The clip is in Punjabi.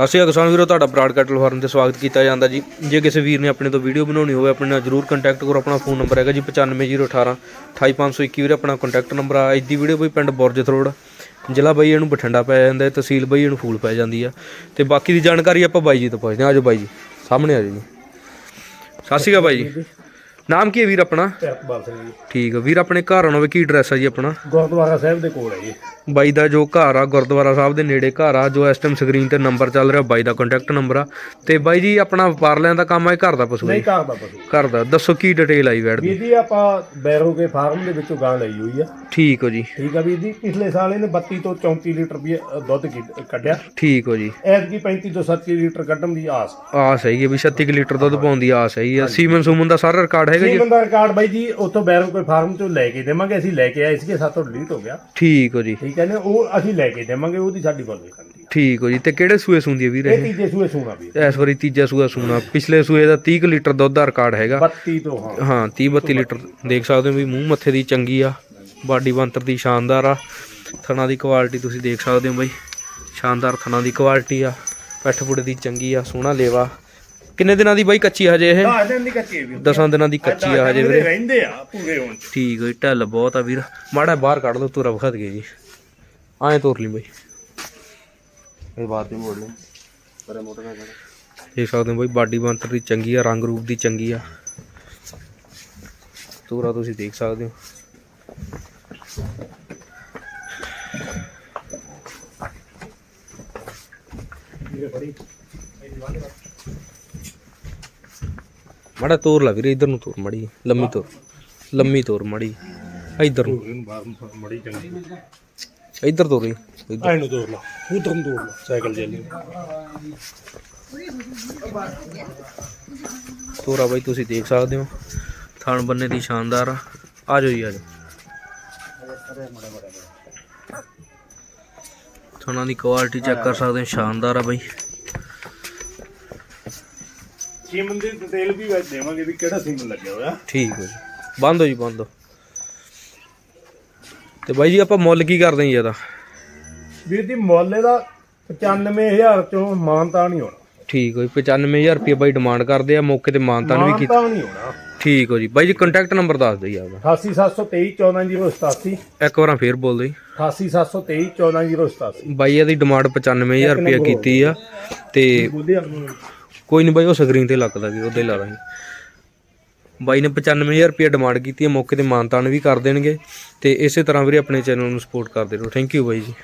ਸਤਿ ਸ਼੍ਰੀ ਅਕਾਲ ਕਿਸਾਨ ਵੀਰੋ, ਤੁਹਾਡਾ ਬਰਾਡ ਕੈਟਲ ਫਾਰਮ ਤੇ ਸਵਾਗਤ ਕੀਤਾ ਜਾਂਦਾ ਜੀ। ਜੇ ਕਿਸੇ ਵੀਰ ਨੇ ਆਪਣੇ ਤੋਂ ਵੀਡੀਓ ਬਣਾਉਣੀ ਹੋਵੇ, ਆਪਣੇ ਨਾਲ ਜਰੂਰ ਕੰਟੈਕਟ ਕਰੋ। ਆਪਣਾ ਫੋਨ ਨੰਬਰ ਹੈਗਾ ਜੀ 95018 28521 ਵੀਰੇ, ਆਪਣਾ ਕੰਟੈਕਟ ਨੰਬਰ ਆ। ਅੱਜ ਦੀ ਵੀਡੀਓ ਬਈ ਪਿੰਡ ਬੁਰਜ ਥਰੋੜ ਜ਼ਿਲ੍ਹਾ ਬਈ ਇਹਨੂੰ ਬਠਿੰਡਾ ਪੈ ਜਾਂਦਾ ਹੈ, ਤਹਿਸੀਲ ਬਈ ਇਹਨੂੰ ਫੂਲ ਪੈ ਜਾਂਦੀ ਆ। ਤੇ ਬਾਕੀ ਦੀ ਜਾਣਕਾਰੀ ਆਪਾਂ ਬਾਈ ਜੀ ਤੋਂ ਪੁੱਛਦੇ ਹਾਂ। ਆਜੋ ਬਾਈ ਜੀ, ਸਾਹਮਣੇ ਆ ਜੀ। ਸਤਿ ਸ਼੍ਰੀ ਅਕਾਲ ਬਾਈ ਜੀ। ਨਾਮ ਕੀ ਹੈ ਵੀਰ ਆਪਣਾ? ਇਕਬਾਲ ਸਿੰਘ ਜੀ। ਠੀਕ ਹੈ ਵੀਰ ਆਪਣੇ ਘਰ ਆਉਣਾ ਵੇ ਕੀ ਐਡਰੈਸ ਆ ਜੀ ਆਪਣਾ? ਗੁਰਦੁਆਰਾ ਸਾਹਿਬ ਦੇ ਕੋਲ ਹੈ ਜੀ। ਬਾਈ ਦਾ ਜੋ ਘਰ ਆ ਗੁਰਦੁਆਰਾ ਸਾਹਿਬ ਦੇ ਨੇੜੇ ਘਰ ਆ ਜੋ ਇਸ ਟਾਈਮ ਸਕਰੀਨ ਤੇ ਨੰਬਰ ਚੱਲ ਰਿਹਾ ਬਾਈ ਦਾ ਕੰਟੈਕਟ ਨੰਬਰ ਆ। ਤੇ ਬਾਈ ਜੀ ਆਪਣਾ ਵਪਾਰ ਲੈਣ ਦਾ ਕੰਮ ਆ ਇਹ ਘਰ ਦਾ ਪਸ਼ੂ ਹੈ ਨਹੀਂ ਘਰ ਦਾ ਪਸ਼ੂ। ਘਰ ਦਾ। ਦੱਸੋ ਕੀ ਡਿਟੇਲ ਆਈ ਵੈੜ ਦੀ? ਵੀਰ ਜੀ ਆਪਾਂ ਬੈਰੋ ਕੇ ਫਾਰਮ ਦੇ ਵਿੱਚੋਂ ਗਾਂ ਲਈ ਹੋਈ ਆ। ਠੀਕ ਹੋ ਜੀ। ਠੀਕ ਆ ਵੀਰ ਜੀ ਪਿਛਲੇ ਸਾਲ ਇਹਨੇ 32 ਤੋਂ 34 ਲੀਟਰ ਵੀ ਦੁੱਧ ਕੀ- ਕੱਢਿਆ। ਠੀਕ ਹੋ ਜੀ। ਐਤਕੀ 35 ਤੋਂ 37 ਲੀਟਰ ਕੱਢਣ ਦੀ ਆਸ। ਆਸ ਹੈਗੀ ਆ ਵੀ 36 ਕੁ ਲੀਟਰ ਦੁੱਧ ਪਾਉਣ ਦੀ ਆਸ ਹੈਗੀ ਆ। ਸੀਮਨ ਸੁਮਨ ਦਾ ਸਾਰਾ ਰਿਕਾਰਡ ਹੈਗਾ ਜੀ ਬੰਦਾ ਰਿਕਾਰਡ ਬਾਈ ਜੀ ਉੱਥੋਂ ਬੈਰੋ ਕੇ ਫਾਰਮ ਤੋਂ ਲੈ ਕੇ ਦੇਵਾਂਗੇ ਅਸੀਂ ਲੈ ਕੇ ਆਏ ਸੀਗੇ ਸਾਤੋਂ ਡਿਲੀਟ ਹੋ ਗਿਆ। ਠੀਕ ਹੋ ਜੀ। ਠੀਕ ਹੈ ਨੇ ਉਹ ਅਸੀਂ ਲੈ ਕੇ ਦੇਵਾਂਗੇ ਉਹਦੀ ਸਾਡੀ ਨਹੀਂ ਕਰਦੀ ਠੀਕ ਹੋ ਜੀ ਤੇ ਕਿਹੜੇ ਸੂਏ ਸੁੰਦੀ ਹੈ ਵੀਰ ਇਹ ਇਹ? ਤੀਜੇ ਸੂਏ ਸੂਣਾ ਵੀਰ। ਇਸ ਵਾਰੀ ਤੀਜਾ ਸੂਆ ਸੂਣਾ। ਪਿਛਲੇ ਸੂਏ ਦਾ 30 ਕੁ ਲੀਟਰ ਦੁੱਧ ਦਾ ਰਿਕਾਰਡ ਹੈਗਾ। 32 ਤੋਂ ਹਾਂ। ਹਾਂ 30 32 ਲੀਟਰ। ਦੇਖ ਸਕਦੇ ਹੋ ਵੀ ਮੂੰਹ ਮੱਥੇ ਦੀ ਚੰਗੀ ਆ। ਬਾਡੀ ਬੰਤਰ ਦੀ ਸ਼ਾਨਦਾਰ ਆ। ਥਣਾ ਦੀ ਕੁਆਲਿਟੀ ਤੁਸੀਂ ਦੇਖ ਸਕਦੇ ਹੋ ਬਾਈ। ਸ਼ਾਨਦਾਰ ਥਣਾ ਦੀ ਕੁਆਲਿਟੀ ਆ। ਪੈਠ ਪੁੜੇ ਦੀ ਚੰਗੀ ਆ ਸੋਹਣਾ ਲੇਵਾ। ਕਿੰਨੇ ਦਿਨਾਂ ਦੀ ਬਾਈ ਕੱਚੀ ਆ ਹਜੇ ਇਹ? ਦਸ ਦਿਨ ਦੀ ਕੱਚੀ ਹੈ ਵੀਰ। ਦਸਾਂ ਦਿਨਾਂ ਦੀ ਕੱਚੀ ਆ ਹਜੇ ਵੀਰੇ। ਰਹਿੰਦੇ ਆ ਪੂਰੇ ਹੋਣ ਚ। ਠੀਕ ਹੋਈ ਢੱਲ ਬਹੁਤ ਆ ਵੀਰ। ਮਾੜਾ ਬਾਹਰ ਕੱਢ ਲਓ ਤੁਰਾ ਵਿਖਾ ਦਈਏ ਜੀ। ਐਂ ਤੋਰ ਲਈ ਬਾਈ। ਇਹ ਬਾਤ ਨਹੀਂ ਬੋਲਣੀ ਪਰੇ ਮੋਟਰ ਨਾਲ ਦੇਖ ਸਕਦੇ ਹੋ ਬਾਈ ਬਾਡੀ ਬੰਤਰ ਦੀ ਚੰਗੀ ਆ ਰੰਗ ਰੂਪ ਦੀ ਚੰਗੀ ਆ। ਤੁਰਾ ਤੁਸੀਂ ਦੇਖ ਸਕਦੇ ਹੋ। ਮਾੜਾ ਤੋਰ ਲਾ ਵੀਰੇ ਇਧਰ ਨੂੰ ਤੋਰ ਮੜੀ ਲੰਮੀ ਤੋਰ ਲੰਮੀ ਤੋਰ ਮੜੀ ਇਧਰ ਨੂੰ। ਇਹਨੂੰ ਬਾਹਰ ਮੜੀ ਚੰਗੀ। ਇਧਰ ਤੋਰ ਇੱਧਰ। ਐ ਨੂੰ ਤੋੜ ਲਾ ਉਧਰ ਨੂੰ ਤੋੜ ਲਾ ਸਾਈਕਲ ਜੇਲੀ ਤੋਰਾ ਬਾਈ ਤੁਸੀਂ ਦੇਖ ਸਕਦੇ ਹੋ ਥਣ ਬੰਨੇ ਦੀ ਸ਼ਾਨਦਾਰ ਆ। ਆ ਜਾਓ ਜੀ ਆ ਜਾਓ। ਥਣਾਂ ਦੀ ਕੁਆਲਿਟੀ ਚੈੱਕ ਕਰ ਸਕਦੇ ਹੋ ਸ਼ਾਨਦਾਰ ਆ ਬਾਈ। ਸੀਮਨ ਦੀ ਡਿਟੇਲ ਵੀ ਵਿੱਚ ਦੇਵਾਂਗੇ ਵੀ ਕਿਹੜਾ ਸੀਮਨ ਲੱਗਿਆ ਹੋਇਆ। ਠੀਕ ਹੋ ਜੀ। ਬੰਦ ਹੋ ਜੀ ਬੰਦ। ਹੋ ਤੇ ਬਾਈ ਜੀ ਆਪਾਂ ਮੁੱਲ ਕੀ ਕਰਦੇ ਜੀ ਇਹਦਾ? ਵੀਰ ਦੀ ਮੁੱਲ ਇਹਦਾ 95000 ਚੋਂ ਮਾਨਤਾ ਨਹੀਂ ਹੋਣਾ। ਠੀਕ ਹੋ ਜੀ 95000 ਰੁਪਏ ਬਾਈ ਡਿਮਾਂਡ ਕਰਦੇ ਆ ਮੌਕੇ ਤੇ ਮਾਨਤਾਨ ਵੀ ਕੀਤਾ। ਮਾਨਤਾ ਨਹੀਂ ਹੋਣਾ। ਠੀਕ ਹੋ ਜੀ। ਬਾਈ ਜੀ ਕੰਟੈਕਟ ਨੰਬਰ ਦੱਸ ਦਿਓ ਜੀ ਆਪਦਾ। 88723 14087 ਇੱਕ ਵਾਰਾਂ ਫੇਰ ਬੋਲ ਦਿਓ ਜੀ। 88723 14087 ਬਾਈ ਇਹਦੀ ਡਿਮਾਂਡ 95000 ਰੁਪਏ ਕੀਤੀ ਆ ਤੇ ਕੋਈ ਨਹੀਂ ਬਾਈ, ਉਹ ਸਕਰੀਨ ਤੇ ਲੱਗਦਾ ਵੀ, ਉਹਦੇ ਲਾ ਦਾਂਗੇ ਬਾਈ ਨੇ 95000 ਰੁਪਏ ਡਿਮਾਂਡ ਕੀਤੀ ਹੈ, ਮੌਕੇ ਤੇ ਮਾਨਤਾਨ ਵੀ ਕਰ ਦੇਣਗੇ। ਤੇ ਇਸੇ ਤਰ੍ਹਾਂ ਵੀਰੇ, ਆਪਣੇ ਚੈਨਲ ਨੂੰ ਸਪੋਰਟ ਕਰਦੇ ਰਹੋ ਥੈਂਕ ਯੂ ਬਾਈ ਜੀ।